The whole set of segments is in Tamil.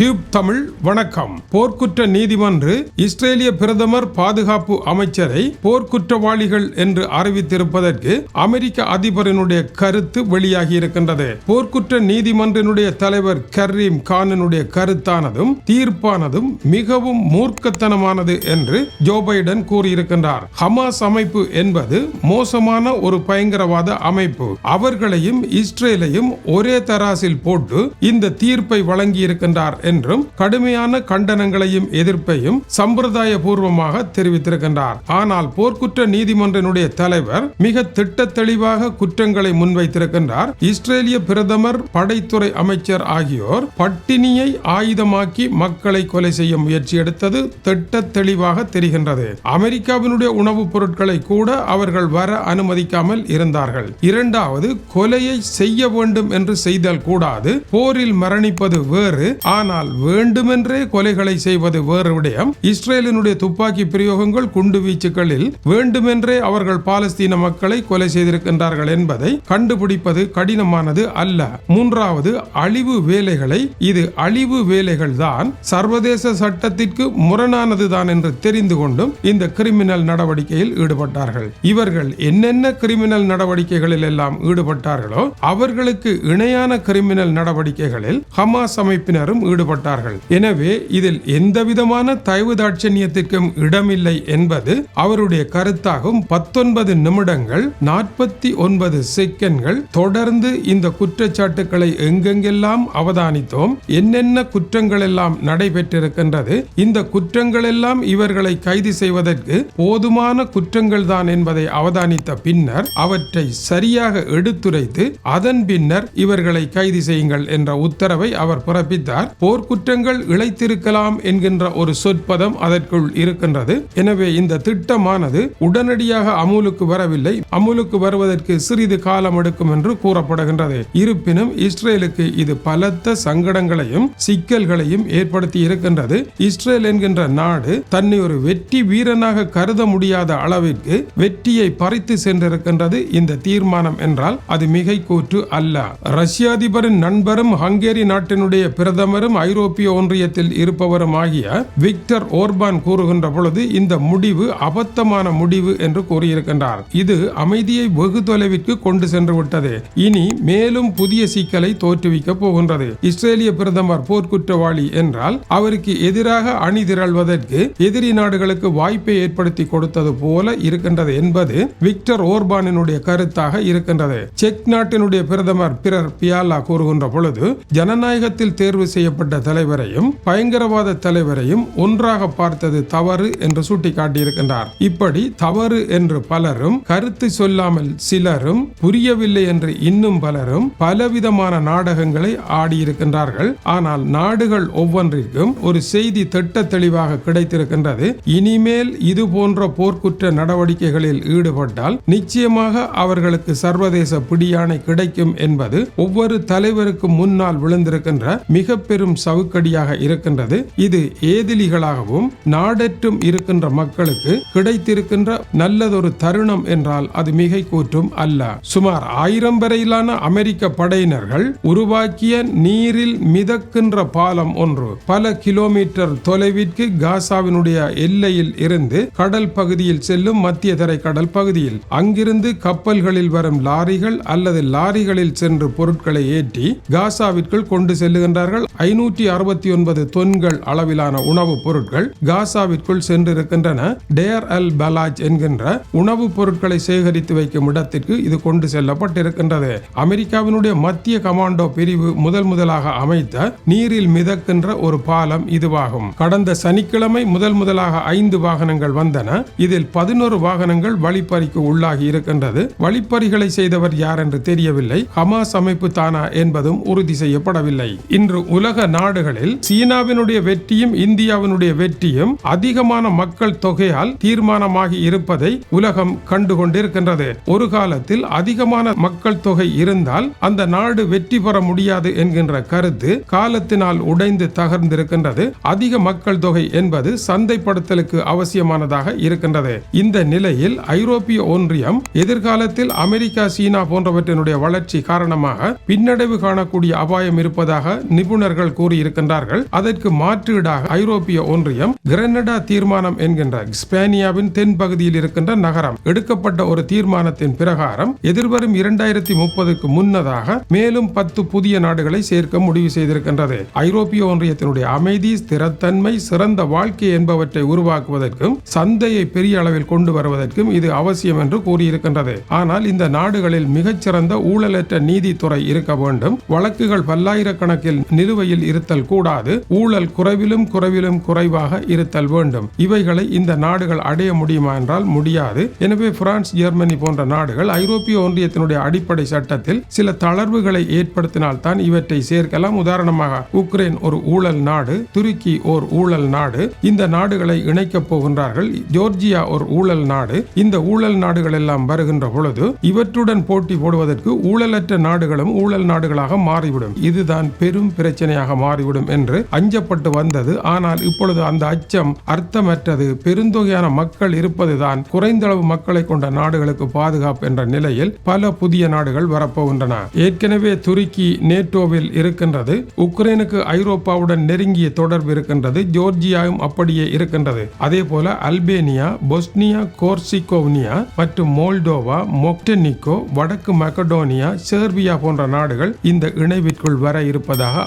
டியூப் தமிழ் வணக்கம். போர்க்குற்ற நீதிமன்று இஸ்ரேலிய பிரதமர் பாதுகாப்பு அமைச்சரை போர்க்குற்றவாளிகள் என்று அறிவித்திருப்பதற்கு அமெரிக்க அதிபரினுடைய கருத்து வெளியாகி இருக்கின்றது போர்க்குற்ற நீதிமன்றினுடைய தலைவர் கர்ரீம் கானினுடைய கருத்தானதும் தீர்ப்பானதும் மிகவும் மூர்க்கத்தனமானது என்று ஜோ பைடன் கூறியிருக்கின்றார். ஹமாஸ் அமைப்பு என்பது மோசமான ஒரு பயங்கரவாத அமைப்பு. அவர்களையும் இஸ்ரேலையும் ஒரே தராசில் போட்டு இந்த தீர்ப்பை வழங்கியிருக்கின்றார் என்றும் கடுமையான கண்டனங்களையும் எதிர்ப்பையும் சம்பிரதாய பூர்வமாக தெரிவித்திருக்கின்றார். ஆனால் போர்க்குற்ற நீதிமன்றனுடைய தலைவர் மிக திட்ட தெளிவாக குற்றங்களை முன்வைத்திருக்கின்றார். இஸ்ரேலிய பிரதமர் படைத்துறை அமைச்சர் ஆகியோர் பட்டினியை ஆயுதமாக்கி மக்களை கொலை செய்ய முயற்சி எடுத்தது திட்ட தெளிவாக தெரிகின்றது. அமெரிக்காவினுடைய உணவுப் பொருட்களை கூட அவர்கள் வர அனுமதிக்காமல் இருந்தார்கள். இரண்டாவது கொலையை செய்ய வேண்டும் என்று செய்தல் கூடாது. போரில் மரணிப்பது வேறு. ஆனால் வேண்டுமென்றே கொலைகளை செய்வது வேறு விடயம். இஸ்ரேலினுடைய துப்பாக்கி பிரயோகங்கள் குண்டு வீச்சுகளில் வேண்டுமென்றே அவர்கள் பாலஸ்தீன மக்களை கொலை செய்திருக்கின்றார்கள் என்பதை கண்டுபிடிப்பது கடினமானது அல்ல. மூன்றாவது அழிவு வேலைகளை இது அழிவு வேலைகள் தான் சர்வதேச சட்டத்திற்கு முரணானது தான் என்று தெரிந்து கொண்டும் இந்த கிரிமினல் நடவடிக்கையில் ஈடுபட்டார்கள். இவர்கள் என்னென்ன கிரிமினல் நடவடிக்கைகளில் எல்லாம் ஈடுபட்டார்களோ அவர்களுக்கு இணையான கிரிமினல் நடவடிக்கைகளில் ஹமாஸ் அமைப்பினரும் ஈடுபட்டார்கள். ஈடுபட்டார்கள். எனவே இதில் எந்தவிதமான தயவு தாட்சண்யத்திற்கும் இடமில்லை என்பது அவருடைய கருத்தாகும். பத்தொன்பது நிமிடங்கள் நாற்பத்தி ஒன்பது செகண்ட்கள் தொடர்ந்து இந்த குற்றச்சாட்டுக்களை எங்கெங்கெல்லாம் அவதானித்தோம் என்னென்ன குற்றங்கள் எல்லாம் நடைபெற்றிருக்கின்றது இந்த குற்றங்கள் எல்லாம் இவர்களை கைது செய்வதற்கு போதுமான குற்றங்கள் தான் என்பதை அவதானித்த பின்னர் அவற்றை சரியாக எடுத்துரைத்து அதன் பின்னர் இவர்களை கைது செய்யுங்கள் என்ற உத்தரவை அவர் பிறப்பித்தார். போர்க்குற்றங்கள் இழைத்திருக்கலாம் என்கின்ற ஒரு சொற்பதம் அதற்குள் இருக்கின்றது. எனவே இந்த திட்டமானது உடனடியாக அமுலுக்கு வரவில்லை. அமுலுக்கு வருவதற்கு சிறிது காலம் எடுக்கும் என்று கூறப்படுகின்றது. இருப்பினும் இஸ்ரேலுக்கு இது பலத்த சங்கடங்களையும் சிக்கல்களையும் ஏற்படுத்தி இருக்கின்றது. இஸ்ரேல் என்கின்ற நாடு தன்னை ஒரு வெற்றி வீரனாக கருத முடியாத அளவிற்கு வெற்றியை பறித்து சென்றிருக்கின்றது இந்த தீர்மானம் என்றால் அது மிகை கூற்று அல்ல. ரஷ்ய அதிபரின் நண்பரும் ஹங்கேரி நாட்டினுடைய பிரதமரும் ஐரோப்பிய ஒன்றியத்தில் இருப்பவருமாகிய விக்டர் ஓர்பான் கூறுகின்ற பொழுது இந்த முடிவு அபத்தமான முடிவு என்று கூறியிருக்கின்றார். இது அமைதியை வெகு தொலைவிற்கு கொண்டு சென்று விட்டது இனி மேலும் புதிய சிக்கலை தோற்றுவிக்க போகின்றது. இஸ்ரேலிய பிரதமர் போர்க்குற்றவாளி என்றால் அவருக்கு எதிராக அணி திரள்வதற்கு எதிரி நாடுகளுக்கு வாய்ப்பை ஏற்படுத்தி கொடுத்தது போல இருக்கின்றது என்பது விக்டர் ஓர்பானினுடைய கருத்தாக இருக்கின்றது. செக் நாட்டினுடைய பிரதமர் பிறர் பியாலா கூறுகின்ற பொழுது ஜனநாயகத்தில் தேர்வு செய்யப்பட்ட தலைவரையும் பயங்கரவாத தலைவரையும் ஒன்றாக பார்த்தது தவறு என்று சுட்டிக்காட்டியிருக்கின்றார். இப்படி தவறு என்று பலரும் கருத்து சொல்லாமல் சிலரும் புரியவில்லை என்று இன்னும் பலரும் பலவிதமான நாடகங்களை ஆடியிருக்கின்றார்கள். ஆனால் நாடுகள் ஒவ்வொன்றிற்கும் ஒரு செய்தி திட்ட தெளிவாக கிடைத்திருக்கின்றது. இனிமேல் இது போன்ற போர்க்குற்ற நடவடிக்கைகளில் ஈடுபட்டால் நிச்சயமாக அவர்களுக்கு சர்வதேச பிடியாணை கிடைக்கும் என்பது ஒவ்வொரு தலைவருக்கு முன்னால் விழுந்திருக்கின்ற மிக பெரும் சவுக்கடியாக இருக்கின்றது. இது ஏதிலிகளாகவும் நாடற்றும் இருக்கின்ற மக்களுக்கு கிடைத்திருக்கின்ற நல்லதொரு தருணம் என்றால் அது மிகை கூற்றும் அல்ல. சுமார் ஆயிரம் வரையிலான அமெரிக்க படையினர்கள் உருவாக்கிய நீரில் மிதக்கின்ற பாலம் ஒன்று பல கிலோமீட்டர் தொலைவிற்கு காசாவினுடைய எல்லையில் இருந்து கடல் பகுதியில் செல்லும் மத்திய தரை கடல் பகுதியில். அங்கிருந்து கப்பல்களில் வரும் லாரிகள் அல்லது லாரிகளில் சென்று பொருட்களை ஏற்றி காசாவிற்குள் கொண்டு செல்லுகின்றார்கள். ஐநூற்றி அறுபத்தி ஒன்பது தொன்கள் அளவிலான உணவுப் பொருட்கள் காசாவிற்குள் சென்றிருக்கின்றன. டேர் அல் பலாஜ் என்கின்ற உணவுப் பொருட்களை சேகரித்து வைக்கும் இடத்திற்கு இது கொண்டு செல்லப்பட்டிருக்கின்றது. அமெரிக்காவினுடைய மத்திய கமாண்டோ பிரிவு முதல் முதலாக அமைத்த நீரில் மிதக்கின்ற ஒரு பாலம் இதுவாகும். கடந்த சனிக்கிழமை முதல் முதலாக ஐந்து வாகனங்கள் வந்தன. இதில் பதினோரு வாகனங்கள் வழிப்பறிக்கு உள்ளாகி இருக்கின்றது. வழிப்பறிகளை செய்தவர் யார் என்று தெரியவில்லை. ஹமாஸ் அமைப்பு தானா என்பதும் உறுதி செய்யப்படவில்லை. இன்று உலக நாடுகளில் சீனாவினுடைய வெற்றியும் இந்தியாவினுடைய வெற்றியும் அதிகமான மக்கள் தொகையால் தீர்மானமாகி இருப்பதை உலகம் கண்டுகொண்டிருக்கின்றது. ஒரு காலத்தில் அதிகமான மக்கள் தொகை இருந்தால் அந்த நாடு வெற்றி பெற முடியாது என்கின்ற கருத்து காலத்தினால் உடைந்து தகர்ந்திருக்கின்றது. அதிக மக்கள் தொகை என்பது சந்தைப்படுத்தலுக்கு அவசியமானதாக இருக்கின்றது. இந்த நிலையில் ஐரோப்பிய ஒன்றியம் எதிர்காலத்தில் அமெரிக்கா சீனா போன்றவற்றினுடைய வளர்ச்சி காரணமாக பின்னடைவு காணக்கூடிய அபாயம் இருப்பதாக நிபுணர்கள் கூறுகிறார்கள் கூறியிருக்கின்றார்கள். அதற்கு மாற்றீடாக ஐரோப்பிய ஒன்றியம் கிரனடா தீர்மானம் என்கின்ற ஸ்பேனியாவின் தென் பகுதியில் இருக்கின்ற நகரம் எடுக்கப்பட்ட ஒரு தீர்மானத்தின் பிரகாரம் எதிர்வரும் இரண்டாயிரத்தி முப்பதுக்கு முன்னதாக மேலும் பத்து புதிய நாடுகளை சேர்க்க முடிவு செய்திருக்கின்றது. ஐரோப்பிய ஒன்றியத்தினுடைய அமைதி ஸ்திரத்தன்மை சிறந்த வாழ்க்கை என்பவற்றை உருவாக்குவதற்கும் சந்தையை பெரிய அளவில் கொண்டு வருவதற்கும் இது அவசியம் என்று கூறியிருக்கின்றது. ஆனால் இந்த நாடுகளில் மிகச்சிறந்த ஊழலற்ற நீதித்துறை இருக்க வேண்டும். வழக்குகள் பல்லாயிரக்கணக்கில் நிலுவையில் இருத்தல் கூடாது. ஊழல் குறைவிலும் குறைவிலும் குறைவாக இருத்தல் வேண்டும். இவைகளை இந்த நாடுகள் அடைய முடியுமா என்றால் முடியாது. எனவே பிரான்ஸ் ஜெர்மனி போன்ற நாடுகள் ஐரோப்பிய ஒன்றியத்தினுடைய அடிப்படை சட்டத்தில் சில தளர்வுகளை ஏற்படுத்தினால் தான் இவற்றை சேர்க்கலாம். உதாரணமாக உக்ரைன் ஒரு ஊழல் நாடு துருக்கி ஓர் ஊழல் நாடு இந்த நாடுகளை இணைக்கப் போகின்றார்கள். ஜோர்ஜியா ஒரு ஊழல் நாடு இந்த ஊழல் நாடுகள் எல்லாம் வருகின்ற பொழுது இவற்றுடன் போட்டி போடுவதற்கு ஊழலற்ற நாடுகளும் ஊழல் நாடுகளாக மாறிவிடும். இதுதான் பெரும் பிரச்சனையாக மாறிவிடும் என்று அஞ்சப்பட்டு வந்தது. ஆனால் இப்பொழுது அந்த அச்சம் அர்த்தமற்றது. பெருந்தொகையான மக்கள் இருப்பதுதான் குறைந்தளவு மக்களை கொண்ட நாடுகளுக்கு பாதுகாப்பு என்ற நிலையில் பல புதிய நாடுகள் வரப்போகின்றன. ஏற்கனவே துருக்கி நேட்டோவில் இருக்கின்றது. உக்ரைனுக்கு ஐரோப்பாவுடன் நெருங்கிய தொடர்பு இருக்கின்றது. ஜோர்ஜியாவும் அப்படியே இருக்கின்றது. அதே போல அல்பேனியா பொஸ்னியா கோர்சிகோவ்னியா மற்றும் மோல்டோவா மொக்டெனிகோ வடக்கு மக்கடோனியா செர்பியா போன்ற நாடுகள் இந்த இணைவிற்குள் வர இருப்பதாக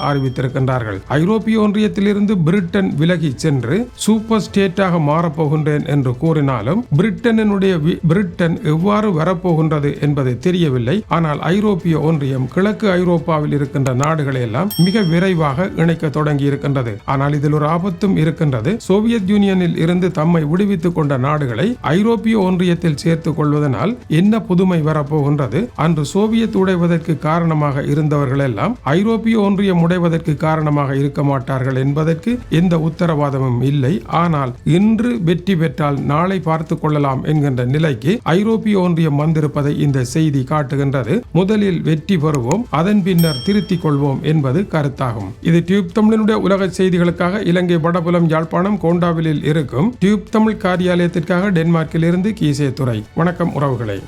கொண்டார்கள். ஐரோப்பிய ஒன்றியத்திலிருந்து பிரிட்டன் விலகி சென்று சூப்பர் ஸ்டேட்டாக மாறப்போகின்றேன் என்று கூறினாலும் பிரிட்டனினுடைய பிரிட்டன் எவ்வாறு வரப்போகின்றது என்பது தெரியவில்லை. ஆனால் ஐரோப்பிய ஒன்றியம் கிழக்கு ஐரோப்பாவில் இருக்கின்ற நாடுகளை எல்லாம் மிக விரைவாக இணைக்க தொடங்கி இருக்கின்றது ஆனால் இதில் ஒரு ஆபத்தும் இருக்கின்றது. சோவியத் யூனியனில் இருந்து தம்மை விடுவித்துக் கொண்ட நாடுகளை ஐரோப்பிய ஒன்றியத்தில் சேர்த்துக் கொள்வதனால் என்ன புதுமை வரப்போகின்றது? அன்று சோவியத் உடைவதற்கு காரணமாக இருந்தவர்கள் எல்லாம் ஐரோப்பிய ஒன்றியம் உடைவதற்கு காரணம் காரணமாக இருக்க மாட்டார்கள் என்பதற்கு எந்த உத்தரவாதமும் இல்லை. ஆனால் இன்று வெற்றி பெற்றால் நாளை பார்த்துக் கொள்ளலாம் என்கின்ற நிலைக்கு ஐரோப்பிய ஒன்றியம் வந்திருப்பதை இந்த செய்தி காட்டுகின்றது. முதலில் வெற்றி பெறுவோம் அதன் பின்னர் திருத்திக் கொள்வோம் என்பது கருத்தாகும். இது டியூப் தமிழனுடைய உலக செய்திகளுக்காக இலங்கை வடபுலம் யாழ்ப்பாணம் கோண்டாவிலில் இருக்கும் டியூப் தமிழ் காரியாலயத்திற்காக டென்மார்க்கில் இருந்து கீசே துறை வணக்கம் உறவுகளை.